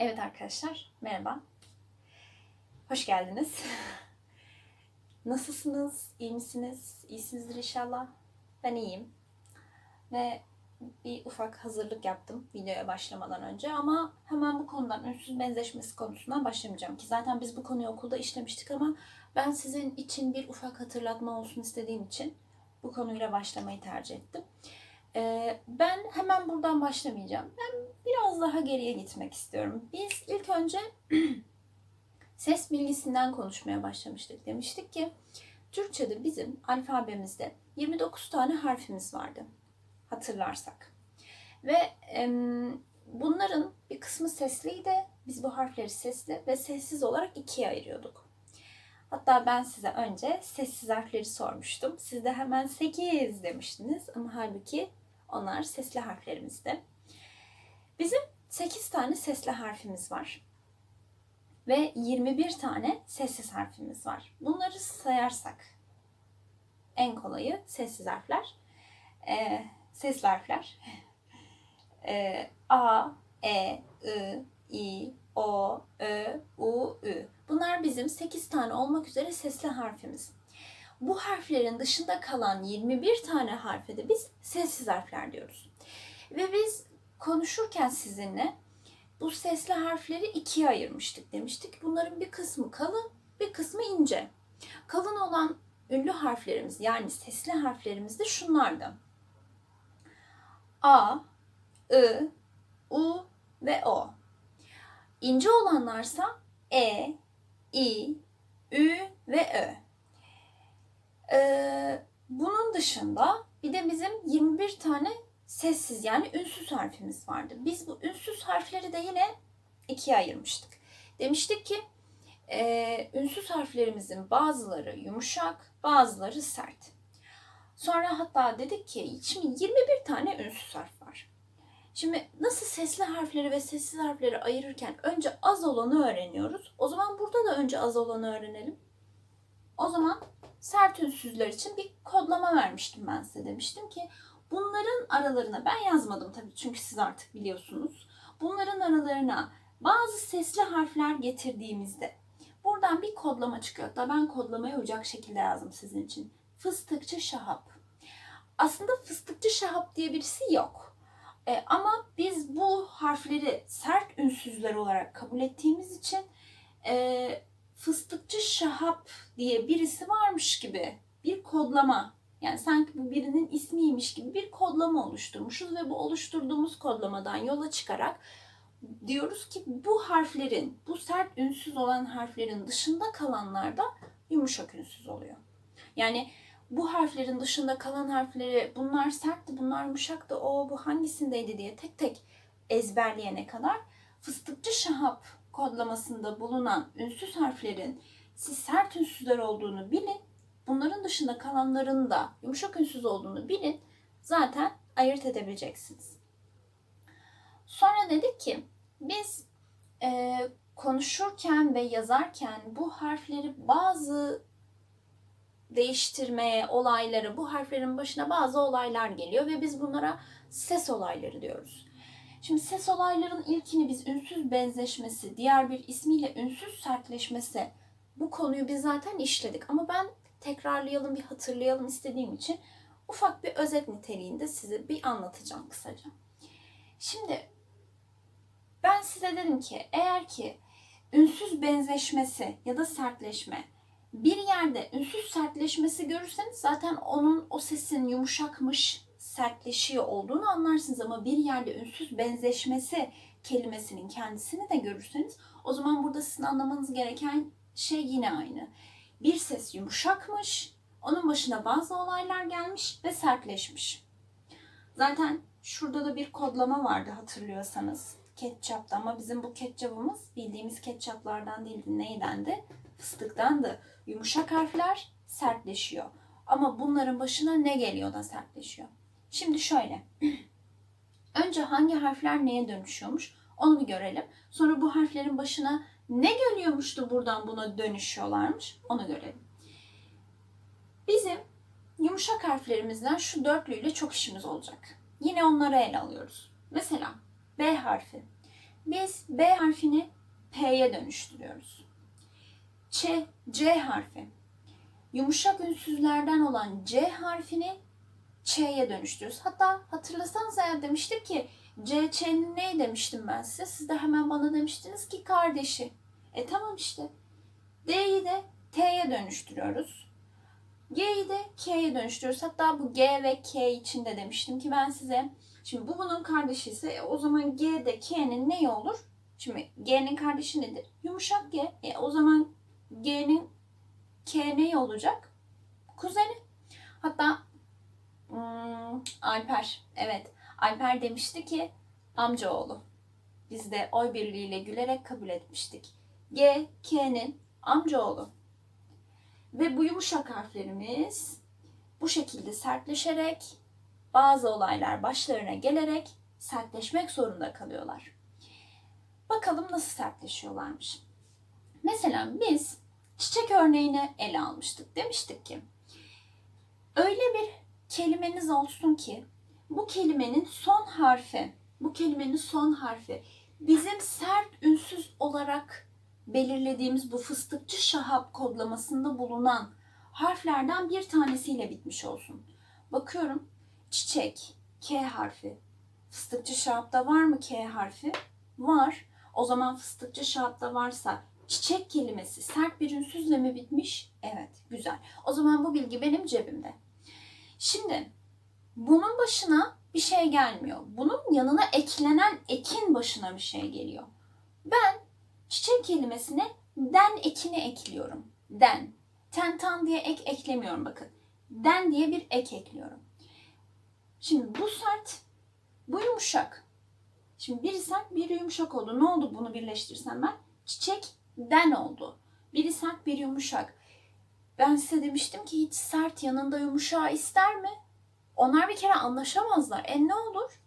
Evet arkadaşlar, merhaba. Hoş geldiniz. Nasılsınız? İyi misiniz? İyisinizdir inşallah. Ben iyiyim. Ve bir ufak hazırlık yaptım videoya başlamadan önce ama hemen bu konudan ünsüz benzeşmesi konusundan başlamayacağım ki zaten biz bu konuyu okulda işlemiştik ama ben sizin için bir ufak hatırlatma olsun istediğim için bu konuyla başlamayı tercih ettim. Ee, ben hemen buradan başlamayacağım. Ben biraz daha geriye gitmek istiyorum. Biz ilk önce ses bilgisinden konuşmaya başlamıştık. Demiştik ki Türkçe'de bizim alfabemizde 29 tane harfimiz vardı. Hatırlarsak. Ve em, bunların bir kısmı sesliydi. Biz bu harfleri sesli ve sessiz olarak ikiye ayırıyorduk. Hatta ben size önce sessiz harfleri sormuştum. Siz de hemen 8 demiştiniz ama halbuki onlar sesli harflerimizdi. Bizim 8 tane sesli harfimiz var. Ve 21 tane sessiz harfimiz var. Bunları sayarsak en kolayı sessiz harfler. Ee, sesli harfler. Ee, A, E, I, I, O, Ö, U, Ü. Bunlar bizim 8 tane olmak üzere sesli harfimiz. Bu harflerin dışında kalan 21 tane harfe de biz sessiz harfler diyoruz. Ve biz konuşurken sizinle bu sesli harfleri ikiye ayırmıştık demiştik. Bunların bir kısmı kalın, bir kısmı ince. Kalın olan ünlü harflerimiz yani sesli harflerimiz de şunlardı. A, I, U ve O. İnce olanlarsa E, I, Ü ve Ö. Ee, bunun dışında bir de bizim 21 tane sessiz yani ünsüz harfimiz vardı. Biz bu ünsüz harfleri de yine ikiye ayırmıştık. Demiştik ki e, ünsüz harflerimizin bazıları yumuşak, bazıları sert. Sonra hatta dedik ki şimdi 21 tane ünsüz harf var. Şimdi nasıl sesli harfleri ve sessiz harfleri ayırırken önce az olanı öğreniyoruz. O zaman burada da önce az olanı öğrenelim. O zaman sert ünsüzler için bir kodlama vermiştim ben size. Demiştim ki bunların aralarına ben yazmadım tabii çünkü siz artık biliyorsunuz. Bunların aralarına bazı sesli harfler getirdiğimizde buradan bir kodlama çıkıyor. Hatta ben kodlamaya uyacak şekilde yazdım sizin için. Fıstıkçı Şahap. Aslında fıstıkçı Şahap diye birisi yok. E, ama biz bu harfleri sert ünsüzler olarak kabul ettiğimiz için e, fıstıkçı Şahap diye birisi varmış gibi bir kodlama yani sanki bu birinin ismiymiş gibi bir kodlama oluşturmuşuz ve bu oluşturduğumuz kodlamadan yola çıkarak diyoruz ki bu harflerin, bu sert ünsüz olan harflerin dışında kalanlar da yumuşak ünsüz oluyor. Yani bu harflerin dışında kalan harfleri bunlar sertti, bunlar yumuşaktı, o bu hangisindeydi diye tek tek ezberleyene kadar fıstıkçı şahap kodlamasında bulunan ünsüz harflerin siz sert ünsüzler olduğunu bilin. Bunların dışında kalanların da yumuşak ünsüz olduğunu bilin. Zaten ayırt edebileceksiniz. Sonra dedik ki biz e, konuşurken ve yazarken bu harfleri bazı değiştirmeye, olayları, bu harflerin başına bazı olaylar geliyor ve biz bunlara ses olayları diyoruz. Şimdi ses olayların ilkini biz ünsüz benzeşmesi, diğer bir ismiyle ünsüz sertleşmesi bu konuyu biz zaten işledik. Ama ben tekrarlayalım, bir hatırlayalım istediğim için ufak bir özet niteliğinde size bir anlatacağım kısaca. Şimdi ben size dedim ki eğer ki ünsüz benzeşmesi ya da sertleşme bir yerde ünsüz sertleşmesi görürseniz zaten onun o sesin yumuşakmış, sertleşiyor olduğunu anlarsınız ama bir yerde ünsüz benzeşmesi kelimesinin kendisini de görürseniz o zaman burada sizin anlamanız gereken şey yine aynı. Bir ses yumuşakmış, onun başına bazı olaylar gelmiş ve sertleşmiş. Zaten şurada da bir kodlama vardı hatırlıyorsanız. Ketçapta ama bizim bu ketçapımız bildiğimiz ketçaplardan değildi. Neydendi? Fıstıktandı. Yumuşak harfler sertleşiyor. Ama bunların başına ne geliyor da sertleşiyor? Şimdi şöyle. Önce hangi harfler neye dönüşüyormuş onu bir görelim. Sonra bu harflerin başına ne geliyormuş da buradan buna dönüşüyorlarmış onu görelim. Bizim yumuşak harflerimizden şu dörtlüyle çok işimiz olacak. Yine onları ele alıyoruz. Mesela B harfi. Biz B harfini P'ye dönüştürüyoruz. Ç, C harfi. Yumuşak ünsüzlerden olan C harfini Ç'ye dönüştürüyoruz. Hatta hatırlasanız eğer demiştik ki C, Ç'nin ne demiştim ben size? Siz de hemen bana demiştiniz ki kardeşi. E tamam işte. D'yi de T'ye dönüştürüyoruz. G'yi de K'ye dönüştürüyoruz. Hatta bu G ve K için de demiştim ki ben size. Şimdi bu bunun kardeşi ise e, o zaman G de K'nin neyi olur? Şimdi G'nin kardeşi nedir? Yumuşak G. E, o zaman G'nin K neyi olacak? Kuzeni. Hatta hmm, Alper. Evet. Alper demişti ki amcaoğlu. Biz de oy birliğiyle gülerek kabul etmiştik. G, K'nin amcaoğlu. Ve bu yumuşak harflerimiz bu şekilde sertleşerek bazı olaylar başlarına gelerek sertleşmek zorunda kalıyorlar. Bakalım nasıl sertleşiyorlarmış. Mesela biz çiçek örneğini ele almıştık. Demiştik ki öyle bir kelimeniz olsun ki bu kelimenin son harfi, bu kelimenin son harfi bizim sert ünsüz olarak belirlediğimiz bu fıstıkçı şahap kodlamasında bulunan harflerden bir tanesiyle bitmiş olsun. Bakıyorum çiçek, K harfi. Fıstıkçı şahapta var mı K harfi? Var. O zaman fıstıkçı şahapta varsa çiçek kelimesi sert bir ünsüzle mi bitmiş? Evet, güzel. O zaman bu bilgi benim cebimde. Şimdi bunun başına bir şey gelmiyor. Bunun yanına eklenen ekin başına bir şey geliyor. Ben çiçek kelimesine den ekini ekliyorum. Den. Tentan diye ek eklemiyorum bakın. Den diye bir ek ekliyorum. Şimdi bu sert, bu yumuşak. Şimdi biri sert, biri yumuşak oldu. Ne oldu bunu birleştirsem ben? Çiçek den oldu. Biri sert, biri yumuşak. Ben size demiştim ki hiç sert yanında yumuşağı ister mi? Onlar bir kere anlaşamazlar. E ne olur?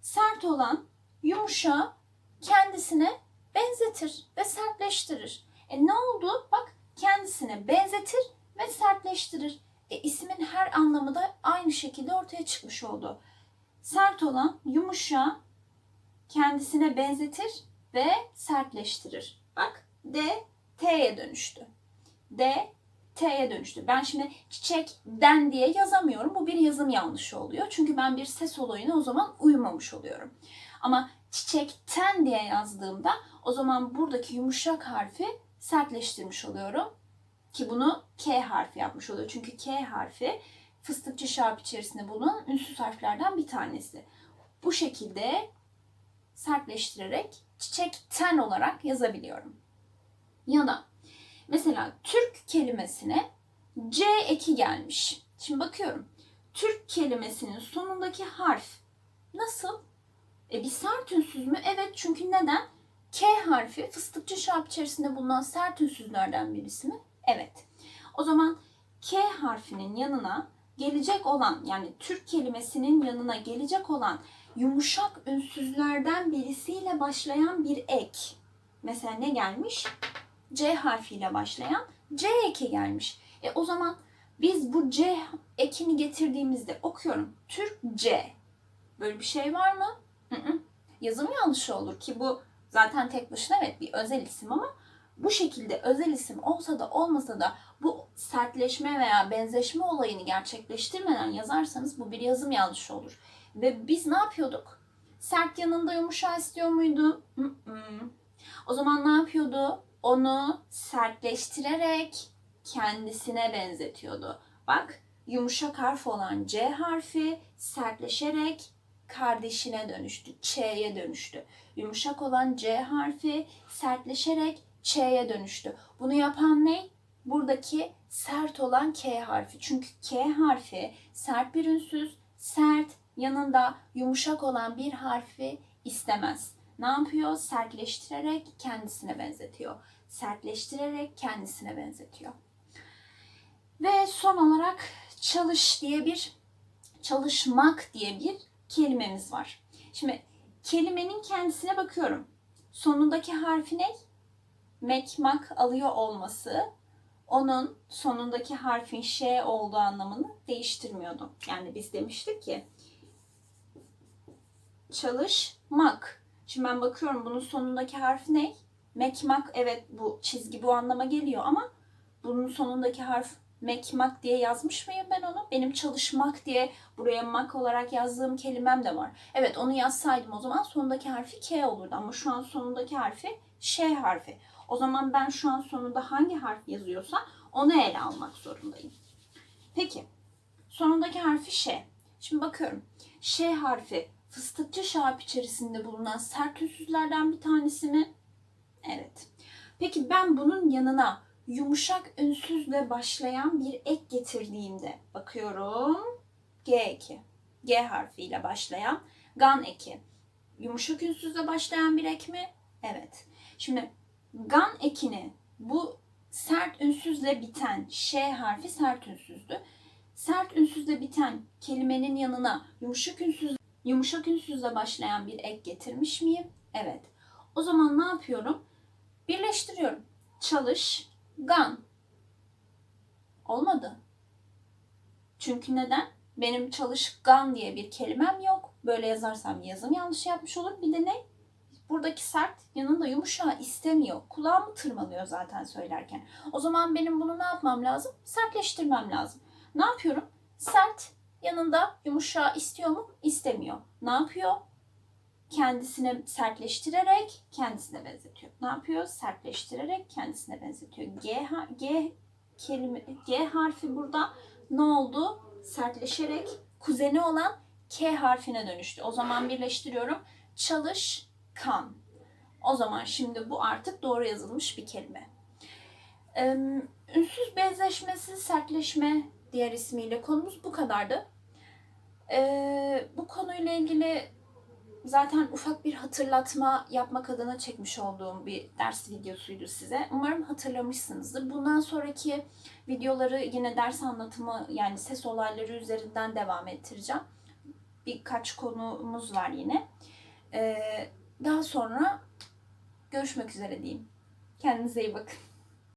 Sert olan yumuşağı kendisine benzetir ve sertleştirir. E ne oldu? Bak kendisine benzetir ve sertleştirir. E ismin her anlamı da aynı şekilde ortaya çıkmış oldu. Sert olan yumuşağı kendisine benzetir ve sertleştirir. Bak D T'ye dönüştü. D T'ye dönüştü. Ben şimdi çiçekten diye yazamıyorum. Bu bir yazım yanlışı oluyor. Çünkü ben bir ses olayına o zaman uymamış oluyorum. Ama çiçekten diye yazdığımda o zaman buradaki yumuşak harfi sertleştirmiş oluyorum. Ki bunu K harfi yapmış oluyor. Çünkü K harfi fıstıkçı şarp içerisinde bulunan ünsüz harflerden bir tanesi. Bu şekilde sertleştirerek çiçekten olarak yazabiliyorum. Ya da mesela Türk kelimesine C eki gelmiş. Şimdi bakıyorum. Türk kelimesinin sonundaki harf nasıl? E bir sert ünsüz mü? Evet çünkü neden? K harfi fıstıkçı şarp içerisinde bulunan sert ünsüzlerden birisi mi? Evet. O zaman K harfinin yanına gelecek olan yani Türk kelimesinin yanına gelecek olan yumuşak ünsüzlerden birisiyle başlayan bir ek. Mesela ne gelmiş? C harfiyle başlayan C eki gelmiş. E o zaman biz bu C ekini getirdiğimizde okuyorum. Türkçe. Böyle bir şey var mı? Hı hı. Yazım yanlışı olur ki bu zaten tek başına evet bir özel isim ama bu şekilde özel isim olsa da olmasa da bu sertleşme veya benzeşme olayını gerçekleştirmeden yazarsanız bu bir yazım yanlışı olur. Ve biz ne yapıyorduk? Sert yanında yumuşağı istiyor muydu? Hı-hı. O zaman ne yapıyordu? Onu sertleştirerek kendisine benzetiyordu. Bak yumuşak harf olan C harfi sertleşerek kardeşine dönüştü. Ç'ye dönüştü. Yumuşak olan C harfi sertleşerek Ç'ye dönüştü. Bunu yapan ne? Buradaki sert olan K harfi. Çünkü K harfi sert bir ünsüz, sert yanında yumuşak olan bir harfi istemez. Ne yapıyor? Sertleştirerek kendisine benzetiyor. Sertleştirerek kendisine benzetiyor. Ve son olarak çalış diye bir çalışmak diye bir kelimemiz var. Şimdi kelimenin kendisine bakıyorum. Sonundaki harfi ne? Mekmak alıyor olması onun sonundaki harfin ş olduğu anlamını değiştirmiyordu. Yani biz demiştik ki çalışmak. Şimdi ben bakıyorum bunun sonundaki harf ne? Mekmak evet bu çizgi bu anlama geliyor ama bunun sonundaki harf mekmak diye yazmış mıyım ben onu? Benim çalışmak diye buraya mak olarak yazdığım kelimem de var. Evet onu yazsaydım o zaman sonundaki harfi K olurdu ama şu an sonundaki harfi Ş harfi. O zaman ben şu an sonunda hangi harf yazıyorsa onu ele almak zorundayım. Peki sonundaki harfi Ş. Şimdi bakıyorum. Ş harfi fıstıkçı şarap içerisinde bulunan sert ünsüzlerden bir tanesi mi? Evet. Peki ben bunun yanına yumuşak ünsüzle başlayan bir ek getirdiğimde bakıyorum. G eki. G harfiyle başlayan gan eki. Yumuşak ünsüzle başlayan bir ek mi? Evet. Şimdi gan ekini bu sert ünsüzle biten Ş harfi sert ünsüzdü. Sert ünsüzle biten kelimenin yanına yumuşak ünsüz yumuşak ünsüzle başlayan bir ek getirmiş miyim? Evet. O zaman ne yapıyorum? Birleştiriyorum. Çalış, gan. Olmadı. Çünkü neden? Benim çalışkan diye bir kelimem yok. Böyle yazarsam yazım yanlış yapmış olur. Bir de ne? Buradaki sert yanında yumuşağı istemiyor. Kulağımı tırmalıyor zaten söylerken. O zaman benim bunu ne yapmam lazım? Sertleştirmem lazım. Ne yapıyorum? Sert yanında yumuşağı istiyor mu? İstemiyor. Ne yapıyor? Kendisine sertleştirerek kendisine benzetiyor. Ne yapıyor? Sertleştirerek kendisine benzetiyor. G, G kelime G harfi burada ne oldu? Sertleşerek kuzeni olan K harfine dönüştü. O zaman birleştiriyorum. Çalışkan. O zaman şimdi bu artık doğru yazılmış bir kelime. Ünsüz benzeşmesi, sertleşme diğer ismiyle konumuz bu kadardı. Ee, bu konuyla ilgili zaten ufak bir hatırlatma yapmak adına çekmiş olduğum bir ders videosuydu size. Umarım hatırlamışsınızdır. Bundan sonraki videoları yine ders anlatımı yani ses olayları üzerinden devam ettireceğim. Birkaç konumuz var yine. Ee, daha sonra görüşmek üzere diyeyim. Kendinize iyi bakın.